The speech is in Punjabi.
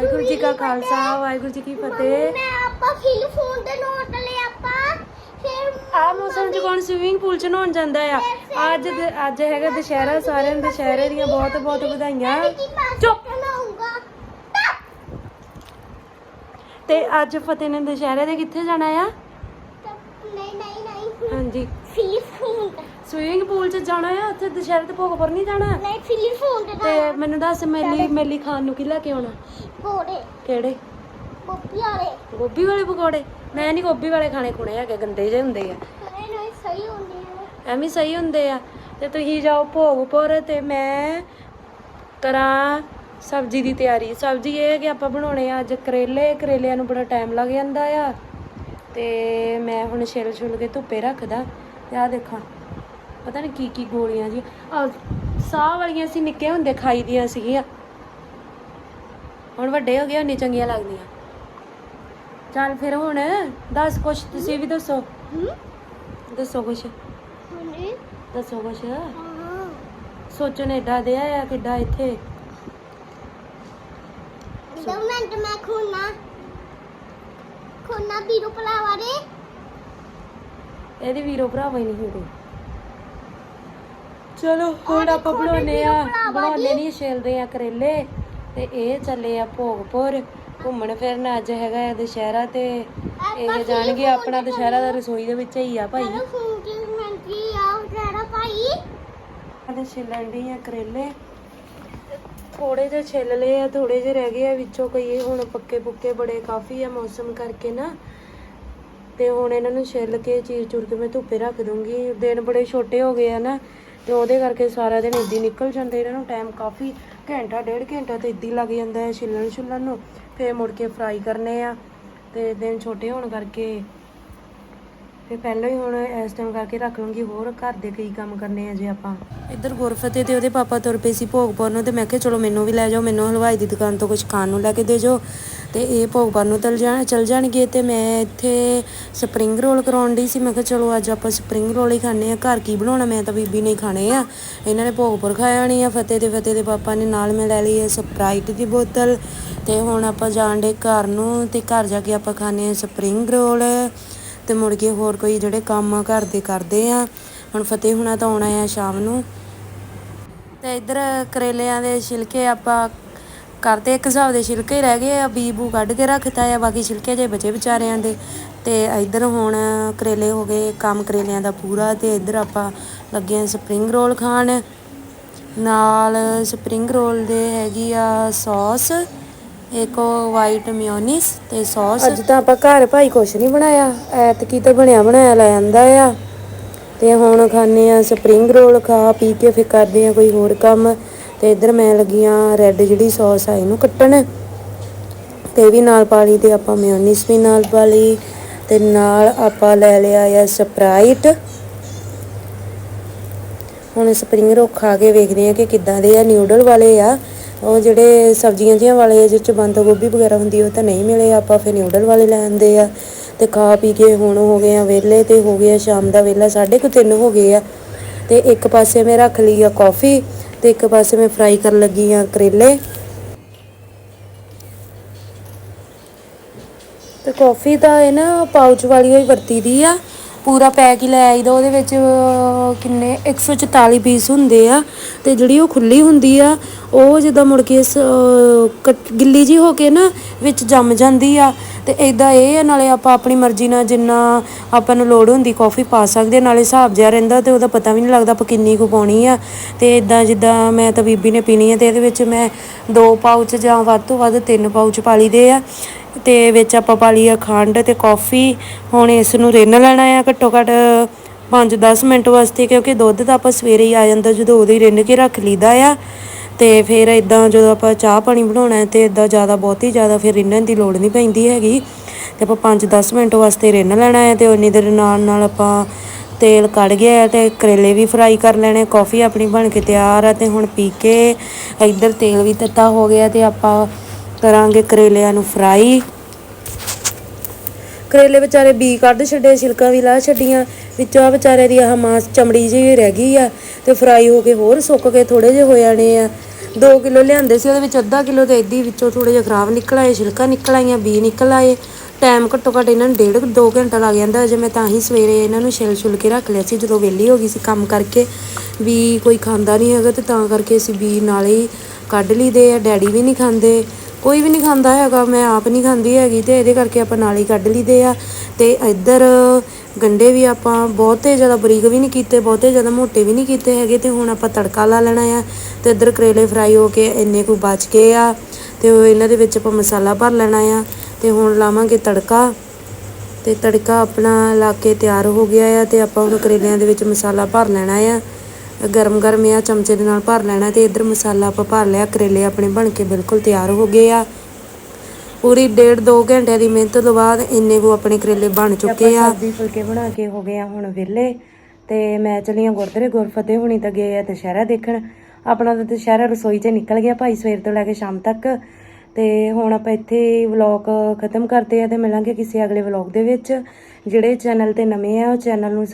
ਵਾਹਿਗੁਰੂ ਜੀ ਕਾ ਖਾਲਸਾ ਵਾਹਿਗੁਰੂ ਜੀ ਕੀ ਫਤਿਹ। ਮੈਂ ਆਪਾਂ ਫਿਰ ਫੋਨ ਤੇ ਨੋਟ ਲਏ ਆਪਾਂ। ਫਿਰ ਆ ਮੌਸਮ 'ਚ ਕੌਣ ਸਵਿਮਿੰਗ ਪੂਲ 'ਚ ਨਹਾਉਣ ਜਾਂਦਾ ਆ? ਅੱਜ ਦ- ਅੱਜ ਹੈਗਾ ਦੁਸ਼ਹਿਰਾ ਸਾਰਿਆਂ ਨੂੰ ਦੁਸ਼ਹਿਰੇ ਦੀਆਂ ਬਹੁਤ ਬਹੁਤ ਵਧਾਈਆਂ। ਚੁੱਪ। ਬਣਾਉਂਗਾ ਤੇ ਅੱਜ ਫਤਿਹ ਨੇ ਦੁਸ਼ਹਿਰੇ ਦੇ ਕਿੱਥੇ ਜਾਣਾ ਆ? ਨਹੀਂ ਨਹੀਂ ਨਹੀਂ। ਹਾਂਜੀ। ਫਿਰ ਫੋਨ ਸਵਿਮਿੰਗ ਪੂਲ 'ਚ ਜਾਣਾ ਆ? ਉੱਥੇ ਦੁਸ਼ਹਿਰੇ ਤੇ ਭੋਗਪੁਰ ਨਹੀਂ ਜਾਣਾ? ਨਹੀਂ ਫਿਰ ਫੋਨ ਤੇ ਤੇ ਮੈਨੂੰ ਦੱਸ ਮੇਲੀ ਮੇਲੀ ਖਾਣ ਨੂੰ ਕੀ ਲੈ ਕੇ ਆਉਣਾ? ਕੋੜੇ ਕਿਹੜੇ? ਪੋਪੀ ਵਾਲੇ। ਗੋਭੀ ਵਾਲੇ ਪਕੌੜੇ? ਮੈਂ ਨਹੀਂ ਗੋਭੀ ਵਾਲੇ ਖਾਣੇ ਖੁਣੇ ਹੈਗੇ ਗੰਦੇ ਜਿਹੇ ਹੁੰਦੇ ਆ। ਨਹੀਂ ਨਹੀਂ ਸਹੀ ਹੁੰਦੀ ਹੈ ਐਵੇਂ ਸਹੀ ਹੁੰਦੇ ਆ। ਤੇ ਤੁਸੀਂ ਜਾਓ ਭੋਗਪੁਰ ਤੇ ਮੈਂ ਕਰਾਂ ਸਬਜ਼ੀ ਦੀ ਤਿਆਰੀ। ਸਬਜ਼ੀ ਇਹ ਹੈ ਕਿ ਆਪਾਂ ਬਣਾਉਣੇ ਆ ਅੱਜ ਕਰੇਲੇ। ਕਰੇਲਿਆਂ ਨੂੰ ਬੜਾ ਟਾਈਮ ਲੱਗ ਜਾਂਦਾ ਆ। ਤੇ ਮੈਂ ਹੁਣ ਛਿਲ ਛੁਲ ਕੇ ਧੁੱਪੇ ਰੱਖਦਾ। ਤੇ ਆ ਦੇਖਾਂ ਪਤਾ ਨਹੀਂ ਕੀ ਕੀ ਗੋਲੀਆਂ ਜੀ। ਆ ਸਾਹ ਵਾਲੀਆਂ ਸੀ ਨਿੱਕੇ ਹੁੰਦੇ ਖਾਈ ਦੀਆਂ ਸੀਗੀਆਂ। ਹੁਣ ਵੱਡੇ ਹੋ ਗਏ ਹੁਣ ਚੰਗੀਆਂ ਲੱਗਦੀਆਂ। ਚੱਲ ਫਿਰ ਹੁਣ ਦੱਸ ਕੁਛ ਤੁਸੀਂ ਵੀ ਦੱਸੋ। ਦੱਸੋ ਕੁਛ। ਹਾਂਜੀ। ਦੱਸੋ ਕੁਛ। ਹਾਂ। ਸੋਚਣ ਏਡਾ ਦੇ ਆ ਕਿੱਡਾ ਇੱਥੇ। ਦੋ ਮਿੰਟ ਮੈਂ ਖੋਨਾ ਖੋਨਾ ਵੀਰੋ ਪਲਾਵਾਰੇ ਇਹਦੇ ਵੀਰੋ ਭਰਾਵਾ ਹੀ ਨਹੀਂ ਹੁੰਦੇ। ਚਲੋ ਹੁਣ ਆਪਾਂ ਇਹਦੇ ਆ ਭਰਾਵਾਂ ਜੀ। ਨਹੀਂ ਛਿਲਦੇ ਆ ਕਰੇਲੇ। ਤੇ ਇਹ ਚੱਲੇ ਆ ਭੋਗਪੁਰ। ਘੁੰਮਣ ਫਿਰਨ ਅੱਜ ਹੈਗਾ ਹੈ ਦੁਸ਼ਹਿਰਾ ਤੇ ਇਹ ਜਾਣਗੇ ਆਪਣਾ ਦੁਸ਼ਹਿਰਾ ਦਾ ਰਸੋਈ ਦੇ ਵਿੱਚ ਹੀ ਆ ਭਾਈ। ਭਾਈ। ਛਿਲਣ ਦੀ ਆ ਕਰੇਲੇ। ਥੋੜੇ ਜਿਹੇ ਛਿੱਲ ਲਏ ਆ ਥੋੜੇ ਜਿਹੇ ਰਹਿ ਗਏ ਆ ਵਿੱਚੋਂ ਕਈ ਹੁਣ ਪੱਕੇ ਪੁੱਕੇ ਬੜੇ ਕਾਫੀ ਆ ਮੌਸਮ ਕਰਕੇ ਨਾ। ਤੇ ਹੁਣ ਇਹਨਾਂ ਨੂੰ ਛਿੱਲ ਕੇ ਚੀਰ ਚੁਰ ਕੇ ਮੈਂ ਧੁੱਪੇ ਰੱਖ ਦੂੰਗੀ। ਦਿਨ ਬੜੇ ਛੋਟੇ ਹੋ ਗਏ ਆ ਨਾ ਤੇ ਉਹਦੇ ਕਰਕੇ ਸਾਰਾ ਦਿਨ ਇੱਦੀ ਨਿਕਲ ਜਾਂਦਾ ਇਹਨਾਂ ਨੂੰ ਟਾਈਮ ਕਾਫੀ ਘੰਟਾ, ਡੇਢ ਘੰਟਾ ਤੇ ਇੱਦੀ ਲੱਗ ਜਾਂਦਾ ਹੈ ਛਿੱਲਣ ਛੁੱਲਣ ਨੂੰ। ਫੇਰ ਮੁੜ ਕੇ ਫਰਾਈ ਕਰਨੇ ਆ ਤੇ ਦਿਨ ਛੋਟੇ ਹੋਣ ਕਰਕੇ ਤੇ ਪਹਿਲਾਂ ਹੀ ਹੁਣ ਇਸ ਟਾਈਮ ਕਰਕੇ ਰੱਖ ਲੂੰਗੀ ਹੋਰ ਘਰ ਦੇ ਕਈ ਕੰਮ ਕਰਨੇ ਆ ਜੇ ਆਪਾਂ। ਇੱਧਰ ਗੁਰਫਤੇ ਤੇ ਉਹਦੇ ਪਾਪਾ ਤੁਰ ਪਏ ਸੀ ਭੋਗਪੁਰ ਨੂੰ ਤੇ ਮੈਂ ਕਿਹਾ, ਚਲੋ ਮੈਨੂੰ ਵੀ ਲੈ ਜਾਓ, ਮੈਨੂੰ ਹਲਵਾਈ ਦੀ ਦੁਕਾਨ ਤੋਂ ਕੁਝ ਖਾਣ ਨੂੰ ਲੈ ਕੇ ਦੇ ਜਾਓ। ਤੇ ਇਹ ਭੋਗਪੁਰ ਨੂੰ ਤਲ ਜਾਣ, ਚਲ ਜਾਣਗੇ ਤੇ ਮੈਂ ਇੱਥੇ ਸਪਰਿੰਗ ਰੋਲ ਕਰਾਉਣ ਦੀ ਸੀ। ਮੈਂ ਕਿਹਾ, ਚਲੋ ਅੱਜ ਆਪਾਂ ਸਪਰਿੰਗ ਰੋਲ ਹੀ ਖਾਣੇ ਆ ਘਰ ਕੀ ਬਣਾਉਣਾ, ਮੈਂ ਤਾਂ ਬੀਬੀ ਨੇ ਖਾਣੇ ਆ। ਇਹਨਾਂ ਨੇ ਭੋਗਪੁਰ ਖਾਇਆ ਨਹੀਂ ਆ। ਫਤਿਹ ਦੇ ਫਤਿਹ ਦੇ ਪਾਪਾ ਨੇ ਨਾਲ ਮੈਂ ਲੈ ਲਈ ਹੈ ਸਪਰਾਈਟ ਦੀ ਬੋਤਲ। ਤੇ ਹੁਣ ਆਪਾਂ ਜਾਣ ਦੇ ਘਰ ਨੂੰ ਤੇ ਘਰ ਜਾ ਕੇ ਆਪਾਂ ਖਾਣੇ ਆ ਸਪਰਿੰਗ ਰੋਲ। ਤੇ ਮੁੜ ਕੇ ਹੋਰ ਕੋਈ ਜਿਹੜੇ ਕੰਮ ਆ ਘਰ ਦੇ ਕਰਦੇ ਆ, ਹੁਣ ਫਤਿਹ ਹੁਣਾ ਤਾਂ ਆਉਣਾ ਆ ਸ਼ਾਮ ਨੂੰ। ਤੇ ਇੱਧਰ ਕਰੇਲਿਆਂ ਦੇ ਛਿਲਕੇ ਆਪਾਂ ਕਰਦੇ, ਇੱਕ ਹਿਸਾਬ ਦੇ ਛਿਲਕੇ ਰਹਿ ਗਏ ਆ ਬੀ ਬੂ ਕੱਢ ਕੇ ਰੱਖਤਾ ਆ, ਬਾਕੀ ਛਿਲਕੇ ਜੇ ਬਚੇ ਵਿਚਾਰਿਆਂ ਦੇ। ਤੇ ਇੱਧਰ ਹੁਣ ਕਰੇਲੇ ਹੋ ਗਏ, ਕੰਮ ਕਰੇਲਿਆਂ ਦਾ ਪੂਰਾ ਤੇ ਇੱਧਰ ਆਪਾਂ ਲੱਗੇ ਆ ਸਪਰਿੰਗ ਰੋਲ ਖਾਣ। ਨਾਲ ਸਪਰਿੰਗ ਰੋਲ ਦੇ ਹੈਗੀ ਆ ਸੌਸ। ਇੱਕ ਵਾਈਟ ਮਿਓਨੀਸ ਤੇ ਸੌਸ ਅੱਜ ਤਾਂ ਆਪਾਂ ਘਰ ਭਾਈ ਕੁਛ ਨਹੀਂ ਬਣਾਇਆ, ਐਤਕੀ ਤਾਂ ਬਣਿਆ ਬਣਾਇਆ ਲੈ ਆਂਦਾ ਆ। ਤੇ ਹੁਣ ਖਾਣੇ ਆ ਸਪਰਿੰਗ ਰੋਲ ਖਾ ਪੀ ਕੇ ਫਿਰ ਕਰਦੇ ਆ ਕੋਈ ਹੋਰ ਕੰਮ। ਤੇ ਇੱਧਰ ਮੈਂ ਲੱਗੀਆਂ ਰੈੱਡ ਜਿਹੜੀ ਸੌਸ ਆ ਇਹਨੂੰ ਕੱਟਣ। ਤੇ ਵੀ ਨਾਲ ਪਾ ਲਈ ਤੇ ਆਪਾਂ ਮਿਓਨੀਸ ਵੀ ਨਾਲ ਪਾ ਲਈ। ਤੇ ਨਾਲ ਆਪਾਂ ਲੈ ਲਿਆ ਆ ਸਪਰਾਈਟ ਹੁਣ ਸਪਰਿੰਗ ਰੋਲ ਖਾ ਕੇ ਵੇਖਦੇ ਆ ਕਿ ਕਿੱਦਾਂ ਦੇ ਆ ਨਿਊਡਲ ਵਾਲੇ ਆ। ਉਹ ਜਿਹੜੇ ਸਬਜ਼ੀਆਂ ਜਿਹੀਆਂ ਵਾਲੇ ਆ ਜਿਹ ਚ ਬੰਦ ਗੋਭੀ ਵਗੈਰਾ ਹੁੰਦੀ ਉਹ ਤਾਂ ਨਹੀਂ ਮਿਲੇ। ਆਪਾਂ ਫਿਰ ਨਿਊਡਲ ਵਾਲੇ ਲੈ ਆਂਦੇ ਆ ਤੇ ਖਾ ਪੀ ਕੇ ਹੁਣ ਹੋ ਗਏ ਆ ਵਿਹਲੇ ਤੇ ਹੋ ਗਏ ਆ ਸ਼ਾਮ ਦਾ ਵਿਹਲਾ, ਸਾਢੇ ਕੁ ਤਿੰਨ ਹੋ ਗਏ ਆ। ਤੇ ਇੱਕ ਪਾਸੇ ਮੈਂ ਰੱਖ ਲਈ ਆ ਕਾਫੀ ਤੇ ਇੱਕ ਪਾਸੇ ਮੈਂ ਫਰਾਈ ਕਰਨ ਲੱਗੀ ਆ ਕਰੇਲੇ। ਤੇ ਕਾਫੀ ਤਾਂ ਇਹ ਨਾ ਪਾਊਚ ਵਾਲੀ ਹੀ ਵਰਤੀ ਦੀ ਆ। ਪੂਰਾ ਪੈਕ ਹੀ ਲੈ ਆਈਦਾ ਉਹਦੇ ਵਿੱਚ ਅਹ, ਕਿੰਨੇ 144 ਪੀਸ ਹੁੰਦੇ ਆ। ਤੇ ਜਿਹੜੀ ਉਹ ਖੁੱਲੀ ਹੁੰਦੀ ਆ ਉਹ ਜਿੱਦਾਂ ਮੁੜ ਕੇ ਸ- ਅਹ, ਗਿੱਲੀ ਜੀ ਹੋ ਕੇ ਨਾ ਵਿੱਚ ਜੰਮ ਜਾਂਦੀ ਆ। ਤੇ ਇਦਾਂ ਇਹ ਆ ਨਾਲੇ ਆਪਾਂ ਆਪਣੀ ਮਰਜ਼ੀ ਨਾਲ ਜਿੰਨਾ ਆਪਾਂ ਨੂੰ ਲੋੜ ਹੁੰਦੀ ਕਾਫੀ ਪਾ ਸਕਦੇ ਨਾਲੇ ਹਿਸਾਬ ਜਿਹਾ ਰਹਿੰਦਾ ਤੇ ਉਹਦਾ ਪਤਾ ਵੀ ਨਹੀਂ ਲੱਗਦਾ ਆਪਾਂ ਕਿੰਨੀ ਕੁ ਪਾਉਣੀ ਆ। ਤੇ ਇਦਾਂ ਜਿੱਦਾਂ ਮੈਂ ਤਾਂ ਬੀਬੀ ਨੇ ਪੀਣੀ ਆ ਤੇ ਇਹਦੇ ਵਿੱਚ ਮੈਂ ਦੋ ਪਾਊਚ ਜਾਂ ਵੱਧ ਤੋਂ ਵੱਧ ਤਿੰਨ ਪਾਊਚ ਪਾ ਲਈਦੇ ਆ। ਤੇ ਵਿੱਚ ਆਪਾਂ ਪਾ ਲਈ ਆ ਖੰਡ ਤੇ ਕੌਫੀ। ਹੁਣ ਇਸ ਨੂੰ ਰਿੰਨ ਲੈਣਾ ਆ ਘੱਟੋ ਘੱਟ 5-10 ਮਿੰਟ ਵਾਸਤੇ, ਕਿਉਂਕਿ ਦੁੱਧ ਤਾਂ ਆਪਾਂ ਸਵੇਰੇ ਹੀ ਆ ਜਾਂਦਾ ਜਦੋਂ ਉਹਦੇ ਹੀ ਰਿੰਨ ਕੇ ਰੱਖ ਲਈਦਾ ਆ। ਤੇ ਫਿਰ ਇਦਾਂ ਜਦੋਂ ਆਪਾਂ ਚਾਹ ਪਾਣੀ ਬਣਾਉਣਾ ਹੈ ਤੇ ਇਦਾਂ ਜ਼ਿਆਦਾ ਹੀ ਜ਼ਿਆਦਾ ਫਿਰ ਰਿੰਨਣ ਦੀ ਲੋੜ ਨਹੀਂ ਪੈਂਦੀ ਹੈਗੀ। ਤੇ ਆਪਾਂ 5-10 ਮਿੰਟ ਵਾਸਤੇ ਰਿੰਨ ਲੈਣਾ ਹੈ ਤੇ ਉਨੀ ਦੇਰ ਨਾਲ ਨਾਲ ਆਪਾਂ ਤੇਲ ਕੱਢ ਗਿਆ ਹੈ ਤੇ ਕਰੇਲੇ ਵੀ ਫਰਾਈ ਕਰ ਲੈਣੇ, ਕਾਫੀ ਆਪਣੀ ਬਣ ਕੇ ਤਿਆਰ ਆ ਤੇ ਹੁਣ ਪੀ ਕੇ ਇੱਧਰ ਤੇਲ ਵੀ ਤੱਤਾ ਹੋ ਗਿਆ ਤੇ ਆਪਾਂ ਕਰਾਂਗੇ ਕਰੇਲਿਆਂ ਨੂੰ ਫਰਾਈ। ਕਰੇਲੇ ਵਿਚਾਰੇ ਬੀ ਕੱਢ ਛੱਡੇ, ਛਿਲਕਾ ਵੀ ਲਾ ਛੱਡੀਆਂ। ਵਿੱਚੋਂ ਆ ਵਿਚਾਰੇ ਦੀ ਆਹ ਮਾਸ ਚਮੜੀ ਜਿਹੀ ਰਹਿ ਗਈ ਆ ਤੇ ਫਰਾਈ ਹੋ ਕੇ ਹੋਰ ਸੁੱਕ ਕੇ ਥੋੜੇ ਜਿਹੇ ਹੋ ਜਾਣੇ ਆ। 2 ਕਿਲੋ ਲਿਆਂਦੇ ਸੀ, ਉਹਦੇ ਵਿੱਚ ਅੱਧਾ ਕਿਲੋ ਤੇ ਏਦੀ ਵਿੱਚੋਂ ਥੋੜੇ ਜਿਹਾ ਖਰਾਬ ਨਿਕਲ ਆਏ, ਛਿਲਕਾ ਨਿਕਲ ਆਈਆਂ, ਬੀ ਨਿਕਲ ਆਏ। ਟਾਈਮ ਘੱਟੋ ਘੱਟ ਇਹਨਾਂ ਨੂੰ ਡੇਢ 2 ਘੰਟਾ ਲੱਗ ਜਾਂਦਾ ਅਜੇ ਮੈਂ ਤਾਂ ਹੀ ਸਵੇਰੇ ਇਹਨਾਂ ਨੂੰ ਛਿਲ ਛੁਲ ਕੇ ਰੱਖ ਲਿਆ ਸੀ, ਜਦੋਂ ਵਿਹਲੀ ਹੋ ਗਈ ਸੀ ਕੰਮ ਕਰਕੇ। ਵੀ ਕੋਈ ਖਾਂਦਾ ਨਹੀਂ ਹੈਗਾ ਤੇ ਤਾਂ ਕਰਕੇ ਅਸੀਂ ਬੀ ਨਾਲੇ ਹੀ ਕੱਢ ਲਈਦੇ ਆ, ਡੈਡੀ ਵੀ ਨਹੀਂ ਖਾਂਦੇ। ਕੋਈ ਵੀ ਨਹੀਂ ਖਾਂਦਾ ਹੈਗਾ, ਮੈਂ ਆਪ ਨਹੀਂ ਖਾਂਦੀ ਹੈਗੀ ਤੇ ਇਹਦੇ ਕਰਕੇ ਆਪਾਂ ਨਾਲ ਹੀ ਕੱਢ ਲਈਦੇ ਆ। ਤੇ ਇੱਧਰ ਗੰਡੇ ਵੀ ਆਪਾਂ ਬਹੁਤੇ ਜ਼ਿਆਦਾ ਬਰੀਕ ਵੀ ਨਹੀਂ ਕੀਤੇ, ਬਹੁਤੇ ਜ਼ਿਆਦਾ ਮੋਟੇ ਵੀ ਨਹੀਂ ਕੀਤੇ ਹੈਗੇ ਤੇ ਹੁਣ ਆਪਾਂ ਤੜਕਾ ਲਾ ਲੈਣਾ ਆ ਤੇ ਇੱਧਰ ਕਰੇਲੇ ਫਰਾਈ ਹੋ ਕੇ ਇੰਨੇ ਕੁ ਬਚ ਗਏ ਆ ਤੇ ਉਹ ਇਹਨਾਂ ਦੇ ਵਿੱਚ ਆਪਾਂ ਮਸਾਲਾ ਭਰ ਲੈਣਾ ਆ ਤੇ ਹੁਣ ਲਾਵਾਂਗੇ ਤੜਕਾ। ਤੇ ਤੜਕਾ ਆਪਣਾ ਲਾ ਕੇ ਤਿਆਰ ਹੋ ਗਿਆ ਆ ਤੇ ਆਪਾਂ ਹੁਣ ਕਰੇਲਿਆਂ ਦੇ ਵਿੱਚ ਮਸਾਲਾ ਭਰ ਲੈਣਾ ਆ। ਗਰਮ ਗਰਮ ਆ ਚਮਚੇ ਦੇ ਨਾਲ ਭਰ ਲੈਣਾ ਤੇ ਇੱਧਰ ਮਸਾਲਾ ਆਪਾਂ ਭਰ ਲਿਆ ਕਰੇਲੇ ਆਪਣੇ ਬਣ ਕੇ ਬਿਲਕੁਲ ਤਿਆਰ ਹੋ ਗਏ ਆ। ਪੂਰੀ ਡੇਢ ਦੋ ਘੰਟਿਆਂ ਦੀ ਮਿਹਨਤ ਤੋਂ ਬਾਅਦ ਇੰਨੇ ਕੋ ਆਪਣੇ ਕਰੇਲੇ ਬਣ ਚੁੱਕੇ ਆ। ਸਬਜ਼ੀ ਫੁਲਕੇ ਬਣਾ ਕੇ ਹੋ ਗਏ ਆ ਹੁਣ ਵਿਹਲੇ। ਤੇ ਮੈਂ ਚਲੀ ਆ ਗੁਰਦੁਆਰੇ ਗੁਰਫਤਿਹ ਹੁਣੀ ਤਾਂ ਗਏ ਆ ਦੁਸ਼ਹਿਰਾ ਦੇਖਣ। ਆਪਣਾ ਤਾਂ ਦੁਸ਼ਹਿਰਾ ਰਸੋਈ 'ਚ ਨਿਕਲ ਗਿਆ ਭਾਈ ਸਵੇਰ ਤੋਂ ਲੈ ਕੇ ਸ਼ਾਮ ਤੱਕ। ਤੇ ਹੁਣ ਆਪਾਂ ਇੱਥੇ ਵਲੌਗ ਖਤਮ ਕਰਦੇ ਆ ਤੇ ਮਿਲਾਂਗੇ ਕਿਸੇ ਅਗਲੇ ਵਲੌਗ ਦੇ ਵਿੱਚ। ਜਿਹੜੇ ਚੈਨਲ ਤੇ ਨਵੇਂ ਆ ਉਹ ਚੈਨਲ ਨੂੰ